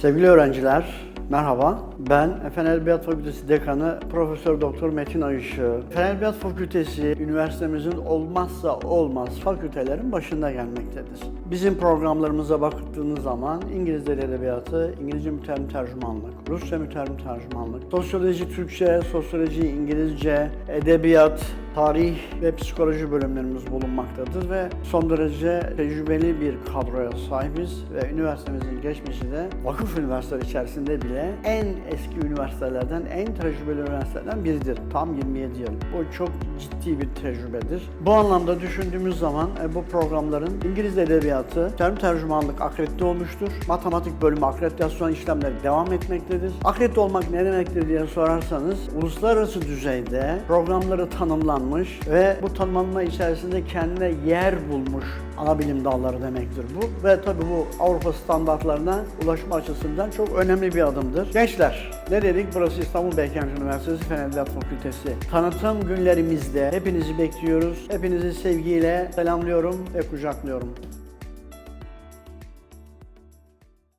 Sevgili öğrenciler, merhaba. Ben Fen Edebiyat Fakültesi Dekanı Profesör Doktor Metin Ayışığı. Fen Edebiyat Fakültesi üniversitemizin olmazsa olmaz fakültelerin başında gelmektedir. Bizim programlarımıza baktığınız zaman İngiliz Dili Edebiyatı, İngilizce mütercim tercümanlık, Rusça mütercim tercümanlık, sosyoloji Türkçe, sosyoloji İngilizce, edebiyat, tarih ve psikoloji bölümlerimiz bulunmaktadır ve son derece tecrübeli bir kadroya sahibiz ve üniversitemizin geçmişi de vakıf üniversiteleri içerisinde bile en eski üniversitelerden, en tecrübeli üniversitelerden biridir. Tam 27 yıl. Bu çok ciddi bir tecrübedir. Bu anlamda düşündüğümüz zaman e, bu programların İngiliz Edebiyatı, term tercümanlık akredite olmuştur. Matematik bölümü akreditasyon işlemleri devam etmektedir. Akredite olmak ne demektir diye sorarsanız uluslararası düzeyde programları tanımlanmış ve bu tanımlanma içerisinde kendine yer bulmuş ana bilim dalları demektir bu. Ve tabii bu Avrupa standartlarına ulaşma açısından çok önemli bir adımdır. Gençler, ne dedik? Burası İstanbul Beykenci Üniversitesi Fen Edebiyat Fakültesi. Tanıtım günlerimizde hepinizi bekliyoruz. Hepinizi sevgiyle selamlıyorum ve kucaklıyorum.